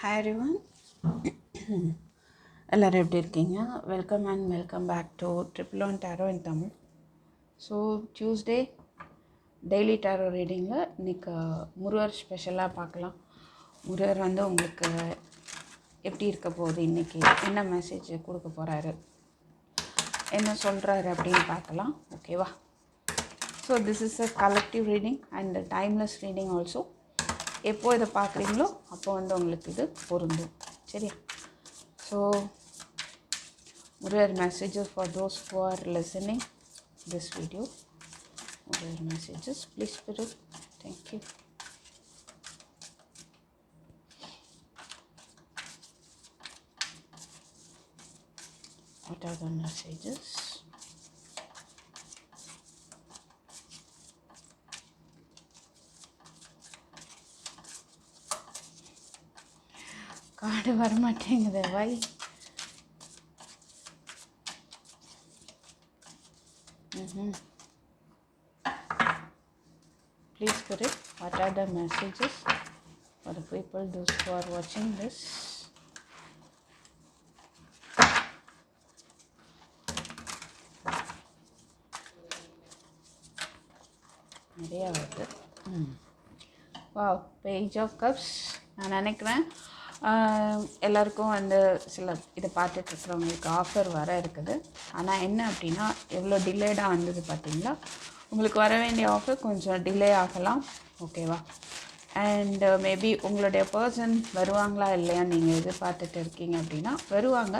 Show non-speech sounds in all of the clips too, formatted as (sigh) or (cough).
Hi everyone எல்லோரும் எப்படி இருக்கீங்க? Welcome and welcome back to triple one tarot in Tamil so Tuesday daily tarot ரீடிங்கில் இன்றைக்கி முருகர் ஸ்பெஷலாக பார்க்கலாம். முருகர் வந்து உங்களுக்கு எப்படி இருக்க போகுது இன்றைக்கி என்ன மெசேஜ் கொடுக்க போகிறாரு என்ன சொல்கிறாரு அப்படின்னு பார்க்கலாம். ஓகேவா so this is a collective reading and timeless reading also எப்போ இதை பார்க்குறீங்களோ அப்போ வந்து உங்களுக்கு இது பொருந்தும். சரியா? So Murugar messages for those who are listening this video Murugar messages please spirit thank you what are the messages? Card வரமாட்டேங்குது why Please put it. What are the messages for the people, those who are watching this? நிறையா வருது ம் wow page of cups நான் நினைக்கிறேன் ஆஹ், எல்லாருக்கும் வந்து சில இதை பார்த்துட்டு இருக்கிறவங்களுக்கு ஆஃபர் வர இருக்குது. ஆனால் என்ன அப்படின்னா எவ்வளோ டிலேடாக வந்தது பார்த்தீங்களா? உங்களுக்கு வர வேண்டிய ஆஃபர் கொஞ்சம் டிலே ஆகலாம். ஓகேவா அண்ட் மேபி உங்களுடைய பர்சன் வருவாங்களா இல்லையா நீங்கள் எதிர்பார்த்துட்டு இருக்கீங்க அப்படின்னா வருவாங்க.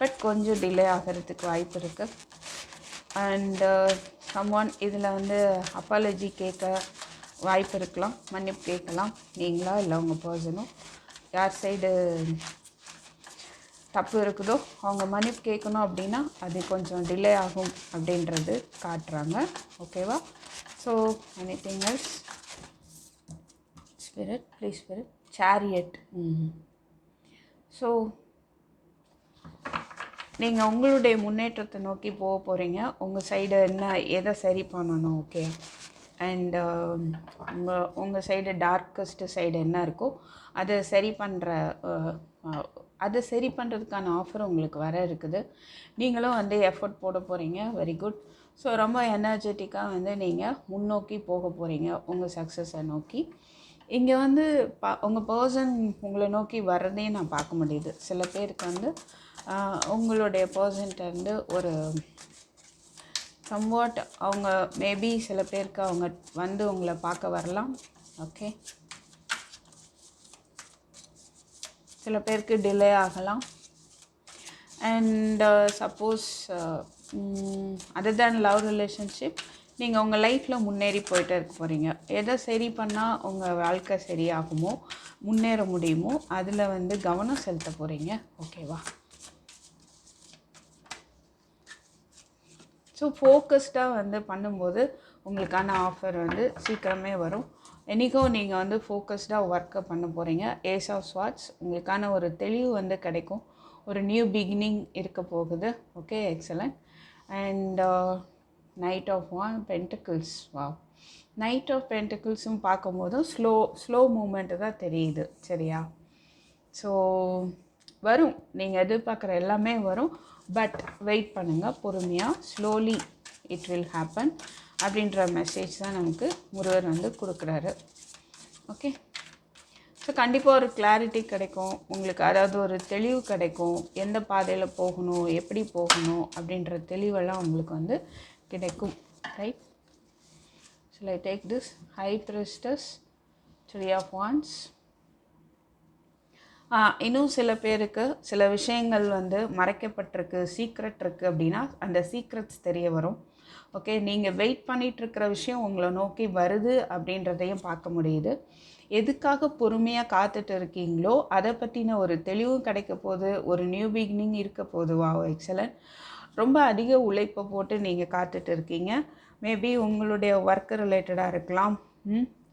பட் கொஞ்சம் டிலே ஆகிறதுக்கு வாய்ப்பு இருக்குது அண்டு சம்ஒன் uh, இதில் வந்து அப்பாலஜி கேட்க வாய்ப்பு இருக்கலாம். மன்னிப்பு கேட்கலாம். நீங்களா இல்லை உங்கள் பர்சனும் யார் சைடு தப்பு இருக்குதோ அவங்க மன்னிப்பு கேட்கணும் அப்படின்னா அது கொஞ்சம் டிலே ஆகும் அப்படின்றது காட்டுறாங்க. ஓகேவா so anything else spirit please spirit chariot hmm so நீங்கள் உங்களுடைய முன்னேற்றத்தை நோக்கி போக போகிறீங்க உங்கள் சைடு என்ன எதை சரி பண்ணணும்? ஓகே அண்ட் உங்கள் உங்கள் சைடு டார்க்கஸ்ட்டு சைடு என்ன இருக்கோ அதை சரி பண்ணுற அதை சரி பண்ணுறதுக்கான ஆஃபர் உங்களுக்கு வர இருக்குது. நீங்களும் வந்து எஃபர்ட் போட போகிறீங்க வெரி குட் ஸோ ரொம்ப எனர்ஜெட்டிக்காக வந்து நீங்கள் முன்னோக்கி போக போகிறீங்க உங்கள் சக்ஸஸை நோக்கி. இங்கே வந்து பா உங்கள் பர்சன் உங்களை நோக்கி வர்றதே நான் பார்க்க முடியுது. சில பேருக்கு வந்து உங்களுடைய பர்சன்ட்ட வந்து ஒரு சம்வாட் அவங்க மேபி சில பேருக்கு அவங்க வந்து உங்களை பார்க்க வரலாம். ஓகே சில பேருக்கு டிலே ஆகலாம். And suppose other than love relationship நீங்கள் உங்கள் லைஃப்பில் முன்னேறி போயிட்டே இருக்க போகிறீங்க எதை சரி பண்ணால் உங்கள் வாழ்க்கை சரியாகுமோ முன்னேற முடியுமோ அதில் வந்து கவனம் செலுத்த போகிறீங்க ஓகேவா ஸோ ஃபோக்கஸ்டாக வந்து பண்ணும்போது உங்களுக்கான ஆஃபர் வந்து சீக்கிரமே வரும். என்றைக்கும் நீங்கள் வந்து ஃபோக்கஸ்டாக ஒர்க்கை பண்ண போகிறீங்க ஏஸ் ஆஃப் ஸ்வாட்ஸ் உங்களுக்கான ஒரு தெளிவு வந்து கிடைக்கும். ஒரு நியூ பிகினிங் இருக்க போகுது. Okay excellent and knight of one pentacles வா நைட் ஆஃப் பென்டக்கிள்ஸும் பார்க்கும்போதும் ஸ்லோ ஸ்லோ மூமெண்ட்டு தான் தெரியுது. சரியா? ஸோ வரும். நீங்கள் எதிர்பார்க்குற எல்லாமே வரும். பட் வெயிட் பண்ணுங்கள் பொறுமையாக ஸ்லோலி இட் வில் ஹேப்பன் அப்படின்ற மெசேஜ் தான் நமக்கு முருகர் வந்து கொடுக்குறாரு. ஓகே ஸோ கண்டிப்பாக ஒரு கிளாரிட்டி கிடைக்கும். உங்களுக்கு அதாவது ஒரு தெளிவு கிடைக்கும். எந்த பாதையில் போகணும் எப்படி போகணும் அப்படின்ற தெளிவெல்லாம் உங்களுக்கு வந்து கிடைக்கும். Right so I take this high priestess three of wands இன்னும் சில பேருக்கு சில விஷயங்கள் வந்து மறைக்கப்பட்டிருக்கு சீக்ரெட் இருக்குது அப்படின்னா அந்த சீக்ரெட்ஸ் தெரிய வரும். ஓகே நீங்கள் வெயிட் பண்ணிகிட்ருக்கிற விஷயம் உங்களை நோக்கி வருது அப்படின்றதையும் பார்க்க முடியுது. எதுக்காக பொறுமையாக காத்துட்டு இருக்கீங்களோ அதை பற்றின ஒரு தெளிவும் கிடைக்க போகுது ஒரு நியூ பிகினிங் இருக்க போகுது. வா எக்ஸலன்ட் ரொம்ப அதிக உழைப்பை போட்டு நீங்கள் காத்துட்டு இருக்கீங்க. மேபி உங்களுடைய ஒர்க் ரிலேட்டடாக இருக்கலாம்.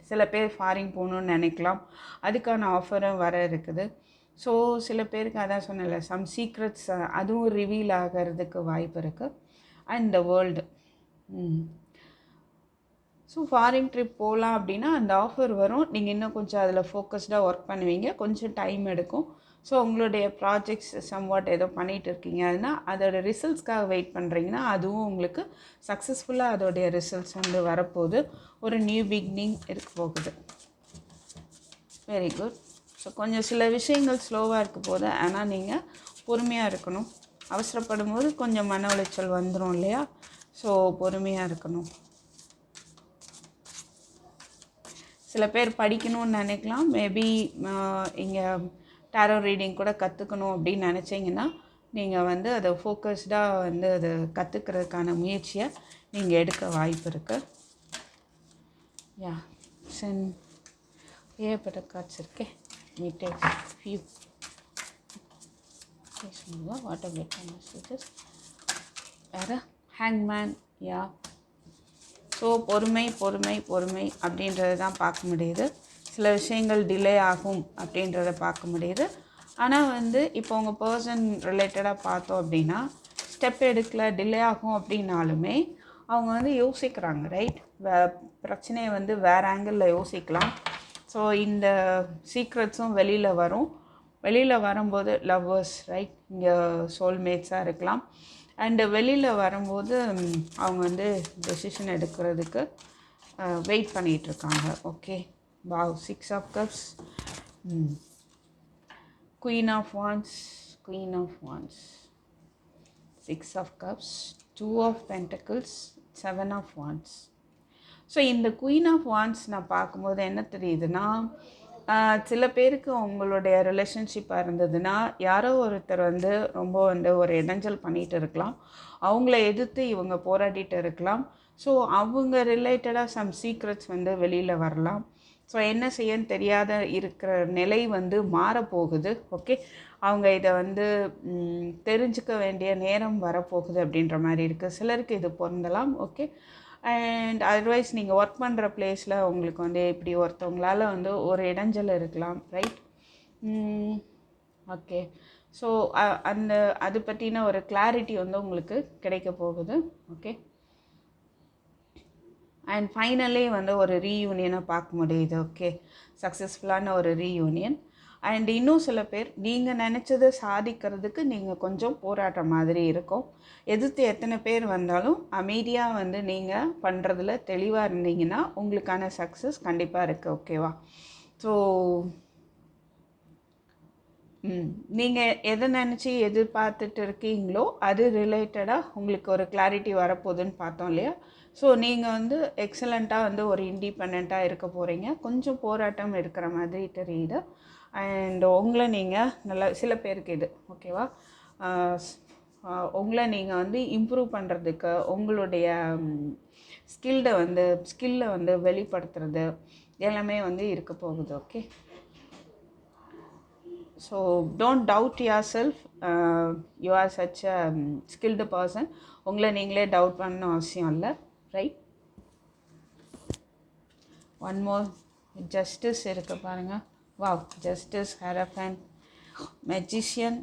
சில பேர் ஃபாரின் போகணுன்னு நினைக்கலாம். அதுக்கான ஆஃபரும் வர இருக்குது. ஸோ சில பேருக்கு அதான் சொன்னல சம் சீக்ரெட்ஸ் அதுவும் ரிவீல் ஆகிறதுக்கு வாய்ப்பு இருக்குது and the world so foreign trip போகலாம் அப்படின்னா அந்த ஆஃபர் வரும். நீங்கள் இன்னும் கொஞ்சம் அதில் ஃபோக்கஸ்டாக ஒர்க் பண்ணுவீங்க. கொஞ்சம் டைம் எடுக்கும். ஸோ உங்களுடைய ப்ராஜெக்ட்ஸ் சம்வாட் ஏதோ பண்ணிகிட்டு இருக்கீங்க. அதுனா அதோடய ரிசல்ட்ஸ்க்காக வெயிட் பண்ணுறீங்கன்னா அதுவும் உங்களுக்கு சக்ஸஸ்ஃபுல்லாக அதோடைய ரிசல்ட்ஸ் வந்து வரப்போகுது. ஒரு நியூ பிகினிங் இருக்க போகுது. வெரி குட் ஸோ கொஞ்சம் சில விஷயங்கள் ஸ்லோவாக இருக்க போது ஆனால் நீங்கள் பொறுமையாக இருக்கணும். அவசரப்படும் போது கொஞ்சம் மன உளைச்சல் வந்துடும் இல்லையா? ஸோ பொறுமையாக இருக்கணும். சில பேர் படிக்கணும்னு நினைக்கலாம். மேபி இங்கே டேரோ ரீடிங் கூட கற்றுக்கணும் அப்படின்னு நினச்சிங்கன்னா நீங்கள் வந்து அதை ஃபோக்கஸ்டாக வந்து அதை கற்றுக்கிறதுக்கான முயற்சியை நீங்கள் எடுக்க வாய்ப்பு இருக்குது யா சென் ஏகப்பட்ட கார்ட்ஸ் இருக்கே me take few water bed messages வேறு ஹேங்மேன் யா ஸோ பொறுமை பொறுமை பொறுமை அப்படின்றத தான் பார்க்க முடியுது. சில விஷயங்கள் டிலே ஆகும் அப்படின்றத பார்க்க முடியுது. ஆனால் வந்து இப்போ உங்கள் பர்சன் ரிலேட்டடாக பார்த்தோம் அப்படின்னா ஸ்டெப் எடுக்கல டிலே ஆகும் அப்படின்னாலுமே அவங்க வந்து யோசிக்கிறாங்க ரைட் வே பிரச்சனையை வந்து வேறு ஆங்கிளில் யோசிக்கலாம். ஸோ இந்த சீக்ரெட்ஸும் வெளியில் வரும். வெளியில் வரும்போது லவ்வர்ஸ் ரைட் இங்கே சோல்மேட்ஸாக இருக்கலாம். அண்டு வெளியில் வரும்போது அவங்க வந்து டெசிஷன் எடுக்கிறதுக்கு வெயிட் பண்ணிகிட்ருக்காங்க okay wow six of cups queen of wands queen of wands six of cups two of pentacles seven of wands so இந்த குயின் ஆஃப் வான்ஸ் நான் பார்க்கும்போது என்ன தெரியுதுன்னா சில பேருக்கு உங்களுடைய ரிலேஷன்ஷிப்பாக இருந்ததுன்னா யாரோ ஒருத்தர் வந்து ரொம்ப வந்து ஒரு இடைஞ்சல் பண்ணிகிட்டு இருக்கலாம். அவங்கள எதிர்த்து இவங்க போராடிட்டு இருக்கலாம். ஸோ அவங்க ரிலேட்டடாக சம் சீக்ரெட்ஸ் வந்து வெளியில் வரலாம். ஸோ என்ன செய்யன்னு தெரியாத இருக்கிற நிலை வந்து மாறப்போகுது. ஓகே அவங்க இதை வந்து தெரிஞ்சுக்க வேண்டிய நேரம் வரப்போகுது அப்படின்ற மாதிரி இருக்குது சிலருக்கு இது பொருந்தலாம். ஓகே அண்ட் அதர்வைஸ் நீங்கள் ஒர்க் பண்ணுற பிளேஸில் உங்களுக்கு வந்து இப்படி ஒருத்தவங்களால வந்து ஒரு இடைஞ்சல் இருக்கலாம் ரைட் ஓகே ஸோ அந்த அது பற்றின ஒரு கிளாரிட்டி வந்து உங்களுக்கு கிடைக்க போகுது ஓகே அண்ட் ஃபைனலி வந்து ஒரு ரீயூனியனை பார்க்க முடியுது ஓகே சக்ஸஸ்ஃபுல்லான ஒரு ரீயூனியன் அண்ட் இன்னும் சில பேர் நீங்கள் நினச்சதை சாதிக்கிறதுக்கு நீங்கள் கொஞ்சம் போராட்டம் மாதிரி இருக்கும். எதிர்த்து எத்தனை பேர் வந்தாலும் அமைதியாக வந்து நீங்கள் பண்ணுறதுல தெளிவாக இருந்தீங்கன்னா உங்களுக்கான சக்ஸஸ் கண்டிப்பாக இருக்குது ஓகேவா ஸோ ம் நீங்கள் எதை நினச்சி எதிர்பார்த்துட்டு இருக்கீங்களோ அது ரிலேட்டடாக உங்களுக்கு ஒரு கிளாரிட்டி வரப்போகுதுன்னு பார்த்தோம் இல்லையா? ஸோ நீங்கள் வந்து எக்ஸலண்ட்டாக வந்து ஒரு இண்டிபெண்ட்டாக இருக்க போகிறீங்க கொஞ்சம் போராட்டம் இருக்கிற மாதிரி தெரியுது. அண்ட் உங்களை நீங்கள் நல்லா சில பேருக்கு இது ஓகேவா ஸ்- உங்களை நீங்கள் வந்து இம்ப்ரூவ் பண்ணுறதுக்கு உங்களுடைய ஸ்கில்டை வந்து ஸ்கில்லை வந்து வெளிப்படுத்துறது எல்லாமே வந்து இருக்க போகுது okay so don't doubt yourself you are such a skilled person உங்களை நீங்களே டவுட் பண்ண அவசியம் இல்லை ரைட் ஒன் மோர் ஜஸ்டிஸ் இருக்குது பாருங்கள் wow justice hierophant magician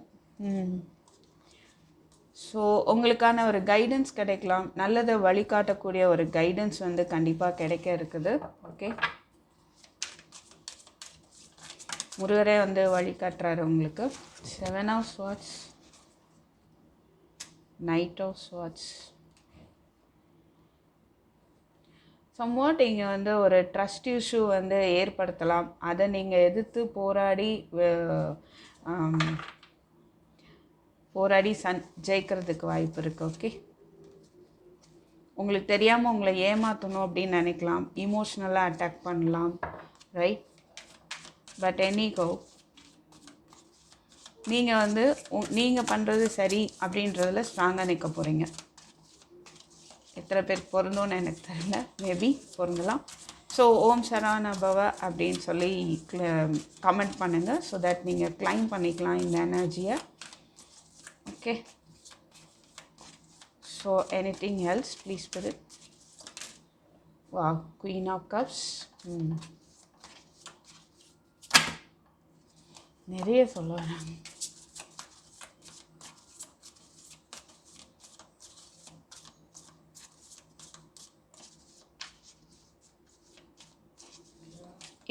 so உங்களுக்கான ஒரு கைடன்ஸ் கிடைக்கலாம். நல்லதை வழிகாட்டக்கூடிய ஒரு கைடன்ஸ் வந்து கண்டிப்பாக கிடைக்க இருக்குது. ஓகே முருகரே வந்து வழிகாட்டுறாரு உங்களுக்கு. Seven of swords knight of swords somewhat இங்கே வந்து ஒரு ட்ரஸ்ட் இஷ்யூ வந்து ஏற்படுத்தலாம். அதை நீங்கள் எதிர்த்து போராடி போராடி சன் ஜெயிக்கிறதுக்கு வாய்ப்பு இருக்குது ஓகே உங்களுக்கு தெரியாமல் உங்களை ஏமாற்றணும் அப்படின்னு நினைக்கலாம். இமோஷ்னலாக அட்டாக் பண்ணலாம் ரைட் பட் எனிகோ நீங்கள் வந்து நீங்கள் பண்ணுறது சரி அப்படின்றதில் ஸ்ட்ராங்காக நிற்க போகிறீங்க எத்தனை பேர் பொருந்தோன்னு எனக்கு தெரியல. மேபி பொருந்தலாம். ஸோ ஓம் சரவண பவ அப்படின்னு சொல்லி கமெண்ட் பண்ணுங்கள் ஸோ தட் நீங்கள் கிளைம் பண்ணிக்கலாம் இந்த எனர்ஜியை okay so anything else please spirit வா குயின் ஆஃப் கப்ஸ் நிறைய சொல்ல வராங்க.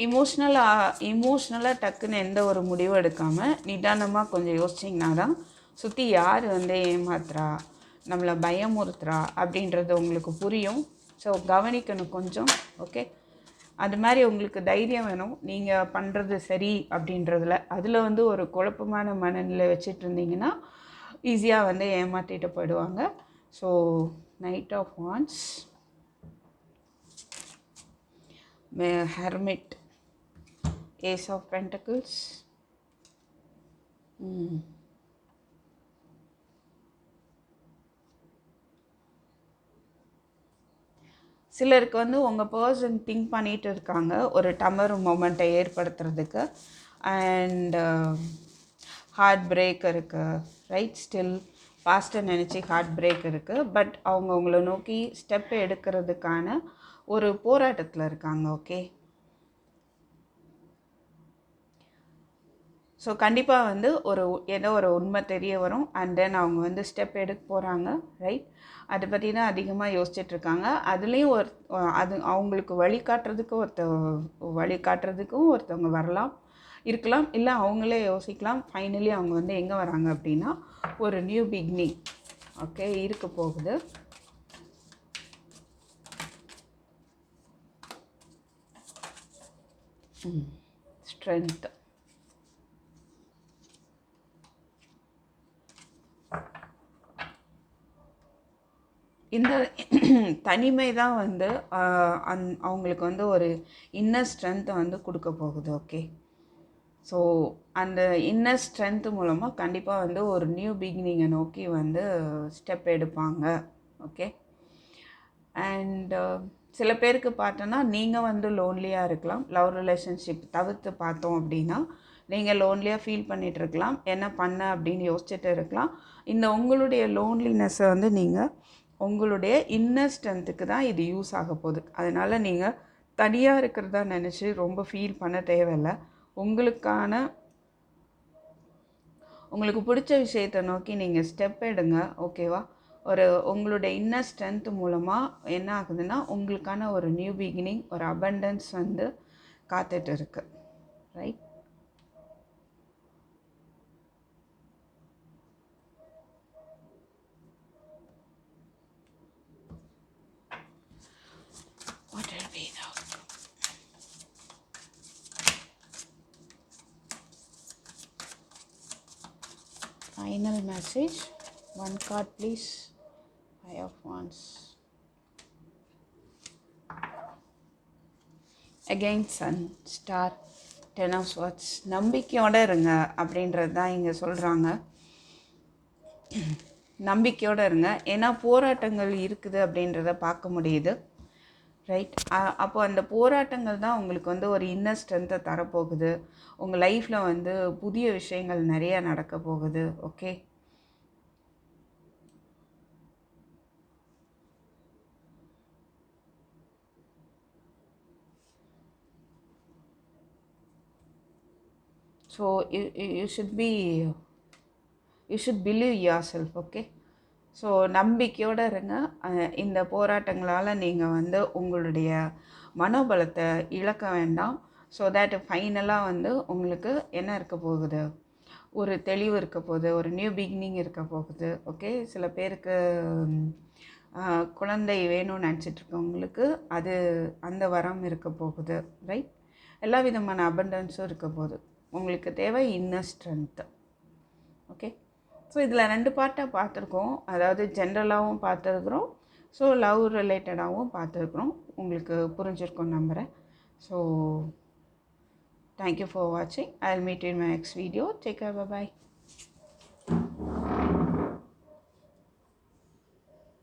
இமோஷ்னலாக இமோஷ்னலாக டக்குன்னு எந்த ஒரு முடிவும் எடுக்காமல் நிதானமாக கொஞ்சம் யோசிச்சிங்கன்னா தான் சுற்றி யார் வந்து ஏமாத்துறா நம்மளை பயமுறுத்துறா அப்படின்றது உங்களுக்கு புரியும். ஸோ கவனிக்கணும் கொஞ்சம் ஓகே அது மாதிரி உங்களுக்கு தைரியம் வேணும். நீங்கள் பண்ணுறது சரி அப்படின்றதுல. அதில் வந்து ஒரு குழப்பமான மனநிலை வச்சுட்டு இருந்தீங்கன்னா ஈஸியாக வந்து ஏமாற்றிட்டு போயிடுவாங்க. So knight of wands hermit ace of pentacles சிலருக்கு வந்து உங்கள் பர்சன் திங்க் பண்ணிகிட்டு இருக்காங்க. ஒரு டமர் மூமெண்ட்டை ஏற்படுத்துறதுக்கு. அண்ட் ஹார்ட் பிரேக் இருக்குது ரைட் ஸ்டில் பாஸ்ட்டை நினச்சி ஹார்ட் பிரேக் இருக்குது பட் அவங்க உங்களை நோக்கி ஸ்டெப் எடுக்கிறதுக்கான ஒரு போராட்டத்தில் இருக்காங்க. ஓகே ஸோ கண்டிப்பாக வந்து ஒரு ஏதோ ஒரு உண்மை தெரிய வரும். அண்ட் தென் அவங்க வந்து ஸ்டெப் எடுக்க போகிறாங்க ரைட் அதை பற்றி தான் அதிகமாக யோசிச்சிட்ருக்காங்க அதுலேயும் ஒரு அது அவங்களுக்கு வழிகாட்டுறதுக்கு ஒருத்த வழிகாட்டுறதுக்கும் ஒருத்தவங்க வரலாம் இருக்கலாம். இல்லை அவங்களே யோசிக்கலாம். ஃபைனலி அவங்க வந்து எங்கே வராங்க அப்படின்னா ஒரு நியூ பிக்னிங் ஓகே இருக்க போகுது. ஸ்ட்ரென்த் இந்த (clears throat) தனிமை தான் வந்து அந் அவங்களுக்கு வந்து ஒரு இன்னர் ஸ்ட்ரென்த்தை வந்து கொடுக்க போகுது ஓகே ஸோ அந்த இன்னர் ஸ்ட்ரென்த்து மூலமாக கண்டிப்பாக வந்து ஒரு நியூ பிகினிங்கை நோக்கி வந்து ஸ்டெப் எடுப்பாங்க ஓகே அண்டு சில பேருக்கு பார்த்தோன்னா நீங்கள் வந்து லோன்லியாக இருக்கலாம். லவ் ரிலேஷன்ஷிப் தவிர்த்து பார்த்தோம் அப்படின்னா நீங்கள் லோன்லியாக ஃபீல் பண்ணிகிட்டு இருக்கலாம். என்ன பண்ண அப்படின்னு யோசிச்சுட்டு இருக்கலாம். இந்த உங்களுடைய லோன்லினஸ்ஸை வந்து நீங்கள் உங்களுடைய இன்னர் ஸ்ட்ரென்த்துக்கு தான் இது யூஸ் ஆக போகுது. அதனால் நீங்கள் தனியாக இருக்கிறதா நினச்சி ரொம்ப ஃபீல் பண்ண தேவையில்லை. உங்களுக்கான உங்களுக்கு பிடிச்ச விஷயத்தை நோக்கி நீங்கள் ஸ்டெப் எடுங்க ஓகேவா ஒரு உங்களுடைய இன்னர் ஸ்ட்ரென்த் மூலமாக என்ன ஆகுதுன்னா உங்களுக்கான ஒரு நியூ பிகினிங் ஒரு அபண்டன்ஸ் வந்து காத்துட்டு இருக்கு. Right What will be the outcome? Final message. One card, please. Five of Wands. Again sun star ten of wands நம்பிக்கையோடு இருங்க அப்படின்றது தான் இங்கே சொல்கிறாங்க (clears throat) நம்பிக்கையோடு இருங்க. ஏன்னா போராட்டங்கள் இருக்குது அப்படின்றத பார்க்க முடியுது. ரைட் அப்போ அந்த போராட்டங்கள் தான் உங்களுக்கு வந்து ஒரு இன்னர் ஸ்ட்ரென்த்தை தரப்போகுது. உங்கள் லைஃப்பில் வந்து புதிய விஷயங்கள் நிறைய நடக்க போகுது. Okay so you should be you should believe yourself okay so நம்பிக்கையோடு இருங்க. இந்த போராட்டங்களால் நீங்கள் வந்து உங்களுடைய மனோபலத்தை இழக்க வேண்டாம். ஸோ தேட் ஃபைனலாக வந்து உங்களுக்கு என்ன இருக்க போகுது? ஒரு தெளிவு இருக்க போகுது ஒரு நியூ பிகினிங் இருக்க போகுது ஓகே சில பேருக்கு குழந்தை வேணும்னு நினச்சிட்ருக்கவங்களுக்கு அது அந்த வரம் இருக்க போகுது ரைட் எல்லா விதமான அபண்டன்ஸும் இருக்க போகுது. உங்களுக்கு தேவை இன்னர் ஸ்ட்ரென்த்து ஓகே ஸோ இதில் ரெண்டு பார்ட்டாக பார்த்துருக்கோம். அதாவது ஜென்ரலாகவும் பார்த்துருக்குறோம். ஸோ லவ் ரிலேட்டடாகவும் பார்த்துருக்குறோம். உங்களுக்கு புரிஞ்சிருக்கோம் நம்புகிறேன் ஸோ தேங்க்யூ ஃபார் வாட்சிங் I meet in my next video take care bye